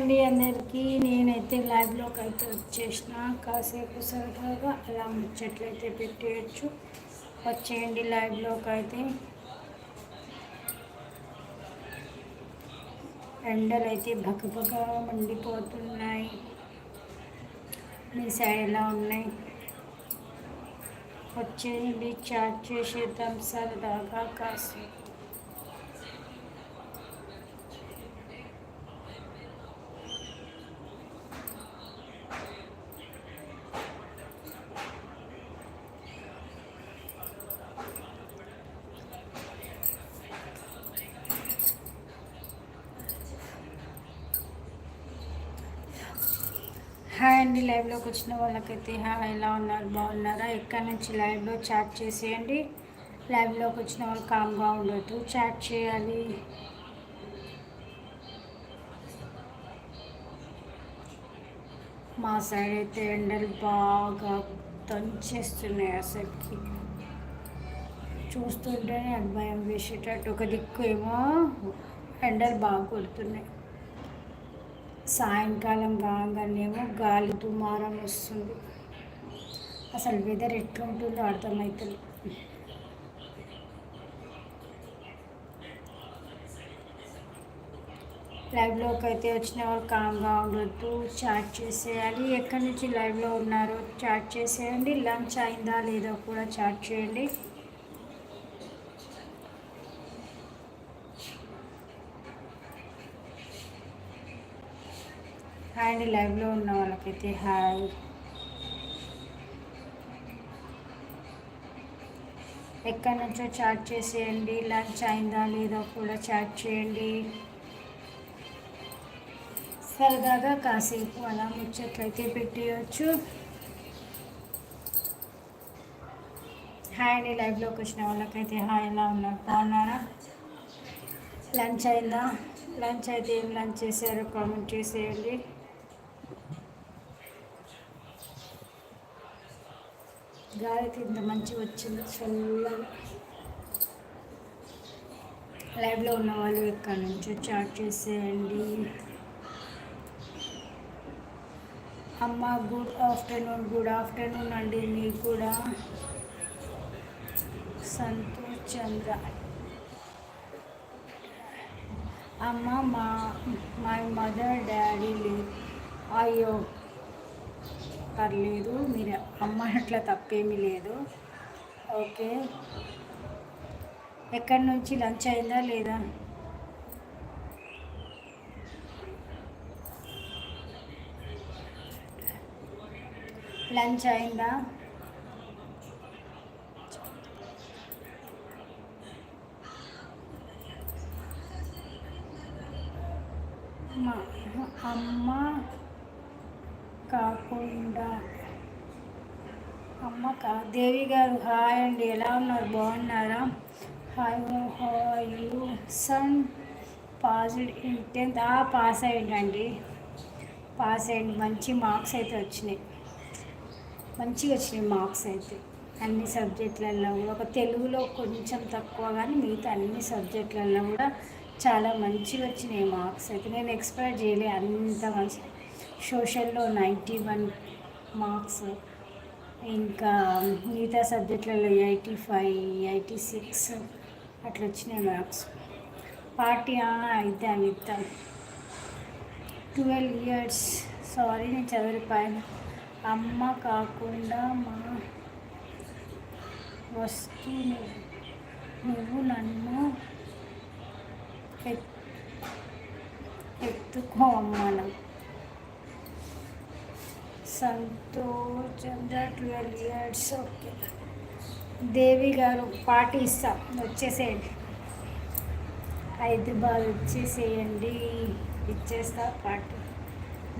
అండి అందరికీ. నేనైతే లైవ్లోకి అయితే వచ్చేసిన. కాసేపు సరదాగా అలా ముచ్చట్లయితే పెట్టేయచ్చు. వచ్చేయండి లైవ్లోకి అయితే. ఎండలు అయితే భగభగా మండిపోతున్నాయి. మీ సైడ్ ఎలా ఉన్నాయి? వచ్చేయండి చాట్ చేసేద్దాం సరదాగా కాసేపు హాయ్ అండి లైవ్లోకి వచ్చిన వాళ్ళకైతే హాయ్ ఎలా ఉన్నారు? బాగున్నారా? ఎక్కడి నుంచి లైవ్లో చాట్ చేసేయండి. లైవ్లోకి వచ్చిన వాళ్ళు కామ్గా ఉండొద్దు. చాట్ చేయాలి. మా సైడ్ అయితే ఎండలు బాగా దంచేస్తున్నాయి అసలుకి. చూస్తుంటేనే అది భయం వేసేటట్టు. ఒక దిక్కు ఏమో ఎండలు బాగా కొడుతున్నాయి. సాయంకాలం కాగానేమో గాలి దుమారం వస్తుంది. అసలు వెదర్ ఎట్లా ఉంటుందో అర్థమవుతుంది లైవ్లోకి అయితే వచ్చిన వాళ్ళు కామ్గా ఉండొద్దు చాట్ చేసేయాలి. ఎక్కడి నుంచి లైవ్లో ఉన్నారో చాట్ చేసేయండి. లంచ్ అయిందా లేదో కూడా చాట్ చేయండి. హాయ్ అండి లైవ్లో ఉన్న వాళ్ళకైతే హాయ్. ఎక్కడి నుంచో చాట్ చేసేయండి లంచ్ అయిందా లేదా కూడా చాట్ చేయండి. సరదాగా కాసేపు అలా ముచ్చట్లయితే పెట్టేయచ్చు. హాయ్ అండి లైవ్లోకి వచ్చిన వాళ్ళకైతే హాయ్ ఎలా ఉన్నారు? బాగున్నారా? లంచ్ అయిందా? లంచ్ అయితే ఏం లంచ్ చేశారో కామెంట్ చేసేయండి. గాలికి ఇంత మంచిగా వచ్చింది. చల్లగా. లైవ్లో ఉన్న వాళ్ళు ఇక్కడ నుంచి చాట్ చేసేయండి. అమ్మ గుడ్ ఆఫ్టర్నూన్ గుడ్ ఆఫ్టర్నూన్ అండి మీకు కూడా. సంతోష్ చంద్ర. అమ్మ మా మై మదర్ డాడీ లేదు అయ్యో. పర్లేదు మీరు అమ్మ అట్లా తప్పేమీ లేదు. ఓకే. ఎక్కడి నుంచి లంచ్ అయిందా లేదా? లంచ్ అయిందా? మా అమ్మ కాకుండా. అమ్మ కా దేవి గారు హాయ్ అండి. ఎలా ఉన్నారు? బాగున్నారా? Hi hi you? Son passed in tenth. ఆ పాస్ అయ్యిందండి పాస్ అయ్యండి. మంచి మార్క్స్ అయితే వచ్చినాయి. మంచిగా వచ్చినాయి మార్క్స్ అయితే. అన్ని సబ్జెక్టులలో కూడా. ఒక తెలుగులో కొంచెం తక్కువ కానీ మిగతా అన్ని సబ్జెక్టులలో కూడా చాలా మంచిగా వచ్చినాయి మార్క్స్ అయితే. నేను ఎక్స్పెక్ట్ చేయలే అంత మంచి సోషల్లో నైంటీ వన్ మార్క్స్ ఇంకా మిగతా సబ్జెక్టులలో ఎయిటీ ఫైవ్ ఎయిటీ సిక్స్ అట్లా వచ్చినాయి మార్క్స్. పార్టీ ఇద్దాం ఇద్దాం ట్వెల్వ్ ఇయర్స్ సారీ నేను చదివిపోయాను అమ్మ కాకుండా మా వస్తు నువ్వు నన్ను ఎత్తుకో అమ్మను Santosh. Chandra twelve years okay Devi గారు పార్టీ ఇస్తాం వచ్చేసేయండి. హైదరాబాద్ వచ్చేసేయండి. ఇచ్చేస్తా పార్టీ.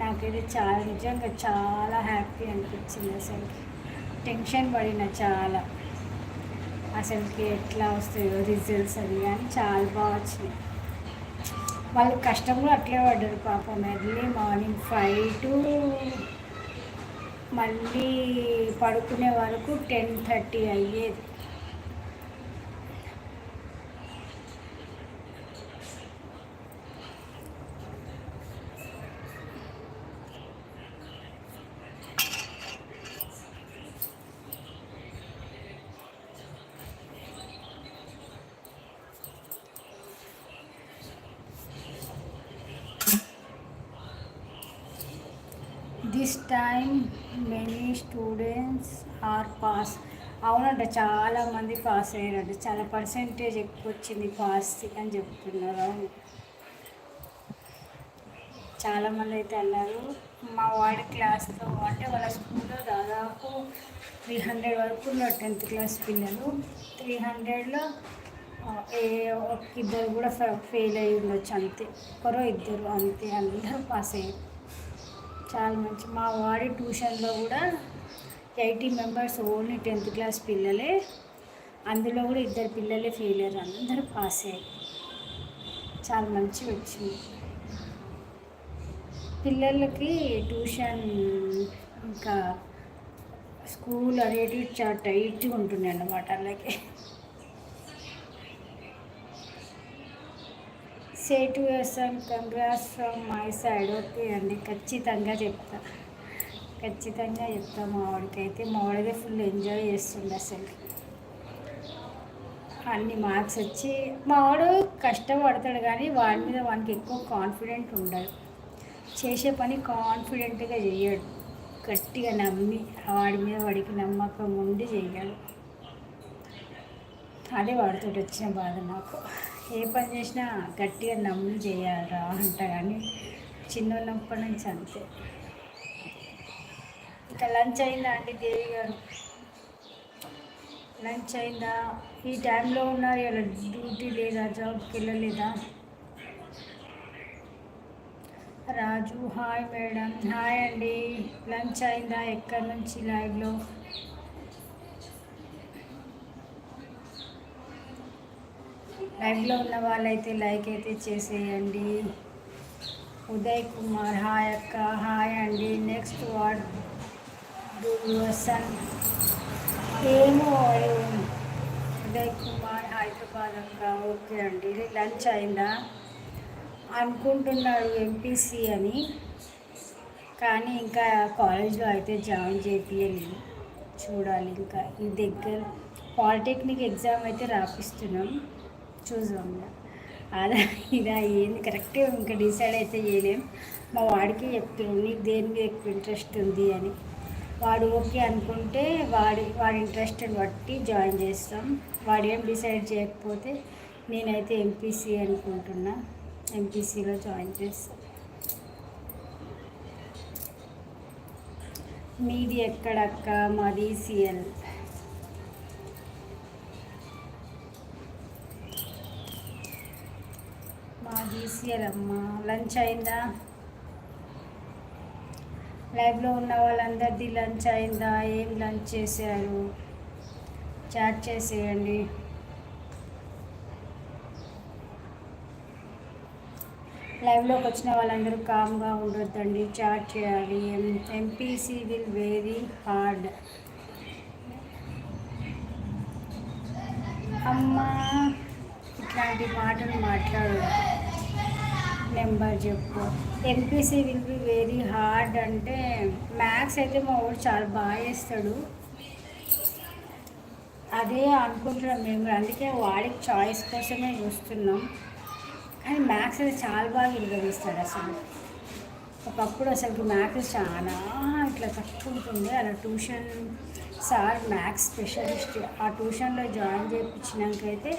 నాకైతే చాలా నిజంగా చాలా హ్యాపీ అనిపించింది అసలు టెన్షన్ పడిన చాలా. అసలుకి ఎట్లా వస్తాయో రిజల్ట్స్ అని కానీ చాలా బాగా వచ్చినాయి. వాళ్ళు కష్టంలో అట్లే పడ్డారు పాపం. ఎర్లీ మార్నింగ్ ఫైవ్ టు మళ్ళీ పడుకునే వరకు టెన్ థర్టీ అయ్యేది. Time time many students are pass అవునంట చాలామంది పాస్ అయ్యారంట చాలా పర్సెంటేజ్ ఎక్కువ వచ్చింది పాస్ అని చెప్తున్నారు. అవును. చాలామంది అయితే అన్నారు మా వాడి క్లాస్లో అంటే వాళ్ళ స్కూల్లో దాదాపు త్రీ హండ్రెడ్ వరకు ఉన్నారు టెన్త్ క్లాస్ పిల్లలు. త్రీ హండ్రెడ్లో ఏ ఒక ఇద్దరు కూడా ఫెయిల్ అయ్యి ఉండొచ్చు అంతే. ఒకరో ఇద్దరు అంతే అందరూ పాస్ అయ్యారు. చాలా మంచి. మా వాడి ట్యూషన్లో కూడా eighty members only tenth class పిల్లలే. అందులో కూడా ఇద్దరు పిల్లలే ఫెయిల్ అయ్యారు అందరూ పాస్ అయ్యారు. చాలా మంచి వచ్చింది. పిల్లలకి ట్యూషన్ ఇంకా స్కూల్ అనేటివి చాలా టైట్గా ఉంటుంది అన్నమాట అలాగే say to congrats from my side. Okay అండి ఖచ్చితంగా చెప్తా. ఖచ్చితంగా చెప్తా మావాడికైతే వాడికైతే మా ఫుల్ ఎంజాయ్ చేస్తుండే అసలు. అన్ని మార్క్స్ వచ్చి మా వాడు కష్టపడతాడు కానీ వాడి మీద వానికి ఎక్కువ కాన్ఫిడెంట్ ఉండదు చేసే పని కాన్ఫిడెంట్గా చేయడు గట్టిగా నమ్మి వాడి మీద వాడికి నమ్మకం ఉండి చేయాలి అదే వాడితో వచ్చిన బాధ నాకు. ఏ పని చేసినా గట్టిగా నమ్మి చేయాలరా అంట కానీ చిన్నప్పటి నుంచి అంతే. ఇంకా లంచ్ అయిందా అండి దేవి గారు? లంచ్ అయిందా? ఈ టైంలో ఉన్నారు ఇలా డ్యూటీ లేదా? జాబ్కి వెళ్ళలేదా? Raju hi madam. హాయ్ అండి. లంచ్ అయిందా? ఎక్కడి నుంచి లైవ్లో? లైవ్లో ఉన్న వాళ్ళైతే లైక్ అయితే చేసేయండి. ఉదయ్ కుమార్ హాయ్ అక్క హాయ్ అండి. నెక్స్ట్ వాట్ డూ సన్ ఏమో ఉదయ్ కుమార్ హైదరాబాద్ అక్క. ఓకే అండి. లంచ్ అయిందా? అనుకుంటున్నాడు ఎంపీసీ అని. కానీ ఇంకా కాలేజ్లో అయితే జాయిన్ చేయించలేదు చూడాలి ఇంకా. ఈ దగ్గర పాలిటెక్నిక్ ఎగ్జామ్ అయితే రాపిస్తున్నాం. చూసాం అదా ఇదా ఏంది? కరెక్ట్గా ఇంకా డిసైడ్ అయితే చేయలేం. మా వాడికి చెప్తున్నాం నీకు దేని మీద ఎక్కువ ఇంట్రెస్ట్ ఉంది? అని. వాడు ఓకే అనుకుంటే వాడి వాడి ఇంట్రెస్ట్ని బట్టి జాయిన్ చేస్తాం. వాడు ఏం డిసైడ్ చేయకపోతే నేనైతే ఎంపీసీ అనుకుంటున్నా. ఎంపీసీలో జాయిన్ చేస్తాం. మీది ఎక్కడక్క మాది సిఎల్ మాది అమ్మ. లంచ్ అయిందా? లైవ్లో ఉన్న వాళ్ళందరిది లంచ్ అయిందా? ఏం లంచ్ చేశారు? చాట్ చేసేయండి. లైవ్లోకి వచ్చిన వాళ్ళందరూ కామ్గా ఉండొద్దండి. చాట్ చేయాలి. ఎంపీసీ విల్ వెరీ హార్డ్ అమ్మా ఇట్లాంటి మాటలు మాట్లాడదు నెంబర్ చెప్పు. MPC will be very hard అంటే మ్యాథ్స్ అయితే మా ఊరు చాలా బాగా చేస్తాడు. అదే అనుకుంటున్నాం మేము. అందుకే వాడికి చాయిస్ కోసమే చూస్తున్నాం. కానీ మ్యాథ్స్ అయితే చాలా బాగా ఇరగదీస్తాడు అసలు. ఒకప్పుడు అసలు మ్యాథ్స్ చాలా ఇట్లా తక్కువ ఉంటుంది అలా ట్యూషన్ సార్ మ్యాథ్స్ స్పెషలిస్ట్ ఆ ట్యూషన్లో జాయిన్ చేయించినాకైతే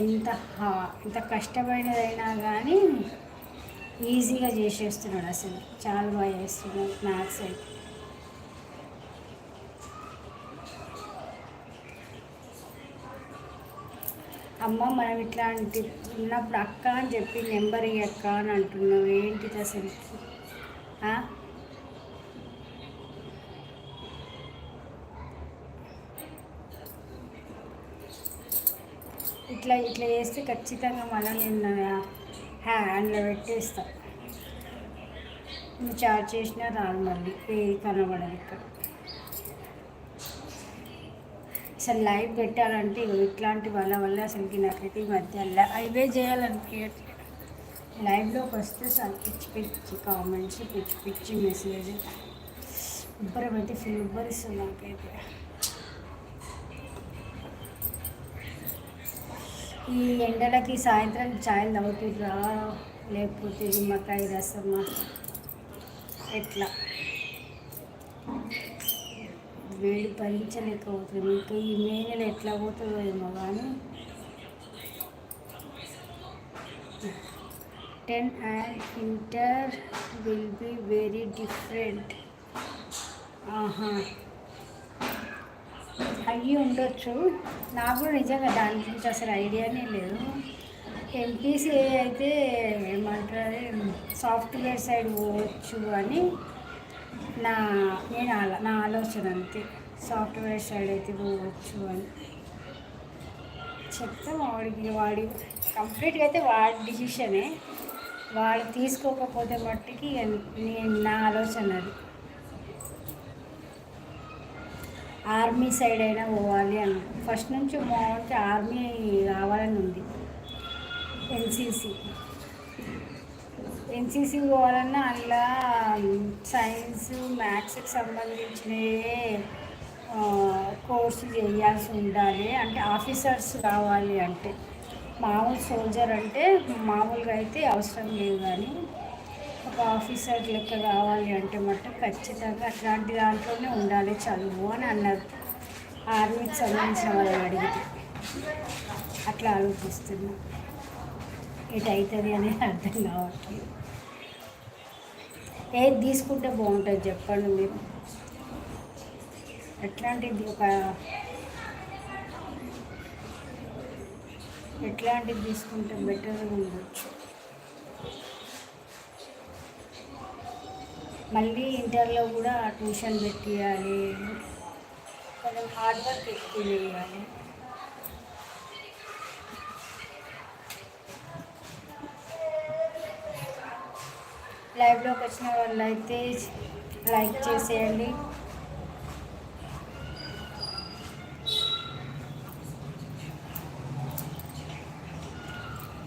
ఎంత ఎంత కష్టమైనదైనా కానీ ఈజీగా చేసేస్తున్నాడు అసలు. చాలా బాగా చేస్తున్నాడు మ్యాథ్స్ అయితే. అమ్మ మనం ఇట్లాంటి ఉన్నప్పుడు అక్క అని చెప్పి నెంబర్ అక్క అని అంటున్నావు. ఏంటిది అసలు? ఇట్లా ఇట్లా చేస్తే ఖచ్చితంగా మళ్ళీ నేను హ్యాండ్లో పెట్టేస్తా. చార్జ్ చేసినా రాదు మళ్ళీ ఏది కనబడదు ఇక్కడ. అసలు లైవ్ పెట్టాలంటే ఇట్లాంటి వాళ్ళ వల్ల అసలుకి నాకైతే ఈ మధ్య అవే చేయాలనిపించట్లేదు లైవ్లోకి వస్తే అసలు పిచ్చి పిచ్చి కామెంట్స్ పిచ్చి పిచ్చి మెసేజ్ ఉబ్బరం అయితే ఫుల్ ఉబ్బరిస్తుంది నాకైతే. ఈ ఎండలకి సాయంత్రం ఛాయలు తాగుతుర్రా లేకపోతే నిమ్మకాయ రసమా ఎట్లా? వేడి పరించలేకపోతుంది ఇంకా ఈ మే నెల ఎట్లా పోతుందో ఏమో కానీ ten and inter will be very different. ఆహా. అయ్యి ఉండొచ్చు. నాకు కూడా నిజంగా దాని గురించి అసలు ఐడియానే లేదు. ఎంపీసీ అయితే ఏమంటారు సాఫ్ట్వేర్ సైడ్ పోవచ్చు అని నా నేను ఆలో నా ఆలోచన అంతే. సాఫ్ట్వేర్ సైడ్ అయితే పోవచ్చు అని. చెప్తే వాడికి వాడి కంప్లీట్గా అయితే వాడి డిసిషనే. వాడు తీసుకోకపోతే మట్టుకి నేను నా ఆలోచన అది. ఆర్మీ సైడ్ అయినా పోవాలి అని. ఫస్ట్ నుంచి మామూలుగా ఆర్మీ కావాలని ఉంది. ఎన్సీసీ ఎన్సీసీ పోవాలన్నా అందులో సైన్స్ మ్యాథ్స్కి సంబంధించినవే కోర్సు చేయాల్సి ఉండాలి. అంటే ఆఫీసర్స్ కావాలి అంటే. మామూలు సోల్జర్ అంటే మామూలుగా అయితే అవసరం లేదు కానీ ఒక ఆఫీసర్ లెక్క కావాలి అంటే మట్టు ఖచ్చితంగా అట్లాంటి దాంట్లోనే ఉండాలి చదువు అని అన్నారు. ఆర్మీకి సంబంధించిన వాళ్ళని అడిగితే అట్లా ఆలోచిస్తున్నా. ఎటు అవుతుంది అనేది అర్థం కావట్లేదు. ఏది తీసుకుంటే బాగుంటుంది చెప్పండి మీరు. ఎట్లాంటిది ఒక ఎట్లాంటిది తీసుకుంటే బెటర్గా ఉండొచ్చు? మళ్ళీ ఇంటర్లో కూడా ట్యూషన్ పెట్టియాలి. కొంచెం హార్డ్ వర్క్ ఎక్కువ చేయాలి. లైవ్లోకి వచ్చిన వాళ్ళు అయితే లైక్ చేసేయండి.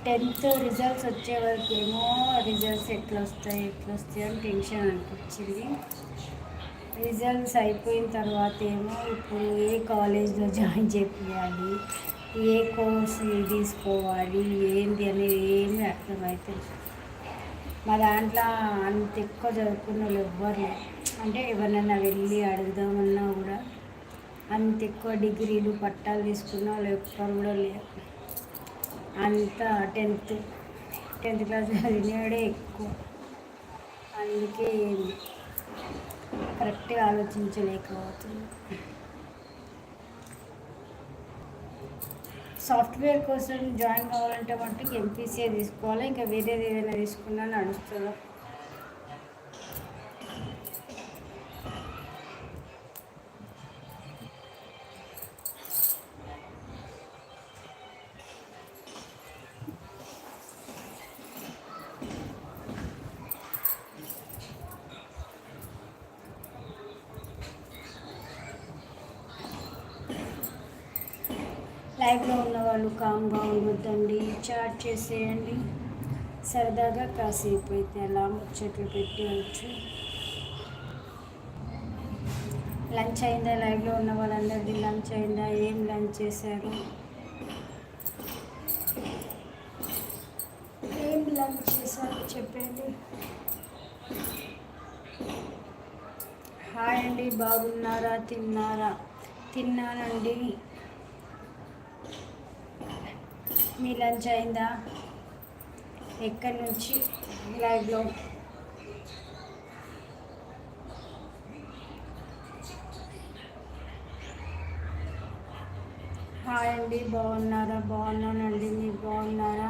టెన్త్ రిజల్ట్స్ వచ్చే వరకు ఏమో రిజల్ట్స్ ఎట్లా వస్తాయి ఎట్లా వస్తాయి అని టెన్షన్ అనిపించింది. రిజల్ట్స్ అయిపోయిన తర్వాత ఏమో ఇప్పుడు ఏ కాలేజ్లో జాయిన్ చేయాలి ఏ కోర్స్ తీసుకోవాలి ఏంటి అనేది ఏమీ అర్థమవుతుంది మా దాంట్లో అంత ఎక్కువ చదువుకున్న వాళ్ళు ఎవ్వరు అంటే ఎవరినైనా వెళ్ళి అడుగుదామన్నా కూడా అంత ఎక్కువ డిగ్రీలు పట్టాలు తీసుకున్న వాళ్ళు ఎవ్వరు కూడా లేరు. అంత టెన్త్ టెన్త్ క్లాస్ చదివినాడే ఎక్కువ. అందుకే కరెక్ట్గా ఆలోచించలేకపోతుంది సాఫ్ట్వేర్ కోసం జాయిన్ కావాలంటే మటుకు ఎంపీసీఏ తీసుకోవాలి? ఇంకా వేరేది ఏదైనా తీసుకున్నా నడుస్తుందా లైవ్లో ఉన్న వాళ్ళు కామ్గా ఉండొద్దండి చాట్ చేసేయండి. సరదాగా కాసేపు అయితే అలా ముచ్చట్లు పెట్టేయచ్చు లంచ్ అయిందా? లైవ్లో ఉన్న వాళ్ళందరికీ లంచ్ అయిందా? ఏం లంచ్ చేశారు? ఏం లంచ్ చేశారు చెప్పండి. హాయ్ అండి బాగున్నారా? తిన్నారా? తిన్నానండి. మీ లంచ్ అయిందా? ఎక్కడి నుంచి? లైవ్లో. హాయ్ అండి బాగున్నారా? బాగున్నానండి మీరు బాగున్నారా?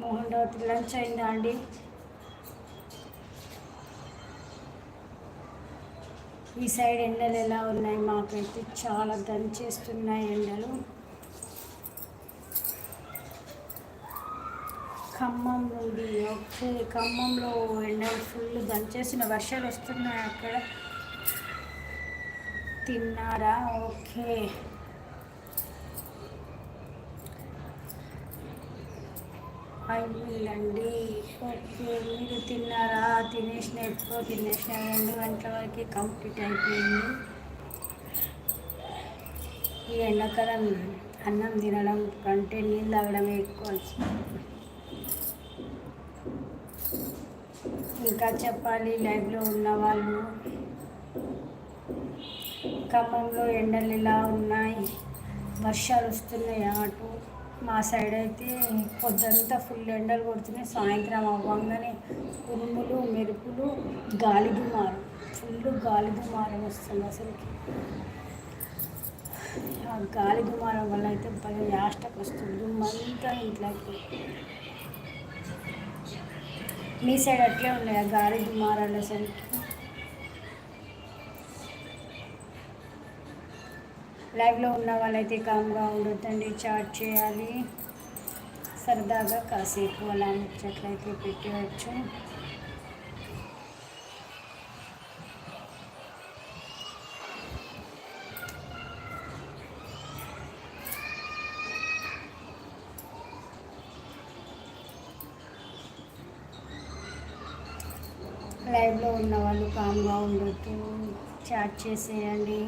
మోహన్ రావు లంచ్ అయిందా అండి? ఈ సైడ్ ఎండలు ఎలా ఉన్నాయి? మాకైతే చాలా దంచేస్తున్నాయి ఎండలు. ఖమ్మం నుండి ఓకే ఖమ్మంలో ఎండలు ఫుల్ దంచేసిన వర్షాలు వస్తున్నాయి అక్కడ. తిన్నారా? ఓకే. అయిపోయిందండి ఓకే మీరు తిన్నారా? తినేసిన ఎప్పుడో తినేసిన రెండు గంటల వరకు కంప్లీట్ అయిపోయింది. ఈ ఎండాకాలం అన్నం తినడం కంటే నీళ్ళు తాగడమే ఎక్కువ ఇంకా చెప్పాలి లైఫ్లో ఉన్న వాళ్ళు. ఖమ్మంలో ఎండలు ఇలా ఉన్నాయి? వర్షాలు వస్తున్నాయి అటు? మా సైడ్ అయితే పొద్దంతా ఫుల్ ఎండలు కొడుతున్నాయి. సాయంత్రం అవ్వగానే ఉరుములు మెరుపులు గాలి దుమారం ఫుల్ గాలి దుమారం వస్తుంది అసలుకి. ఆ గాలి దుమారం వల్ల అయితే పది యాస్టకు వస్తుంది. దుమ్మంతా ఇంట్లోకి. మీ సైడ్ అట్లే ఉన్నాయి ఆ గాలి దుమారాలు అసలుకి? లైవ్లో ఉన్న వాళ్ళైతే కామ్గా ఉండొద్దండి చాట్ చేయాలి. సరదాగా కాసేపు అలా ముచ్చట్లయితే పెట్టవచ్చు లైవ్లో ఉన్న వాళ్ళు కామ్గా ఉండొద్దు చాట్ చేసేయండి.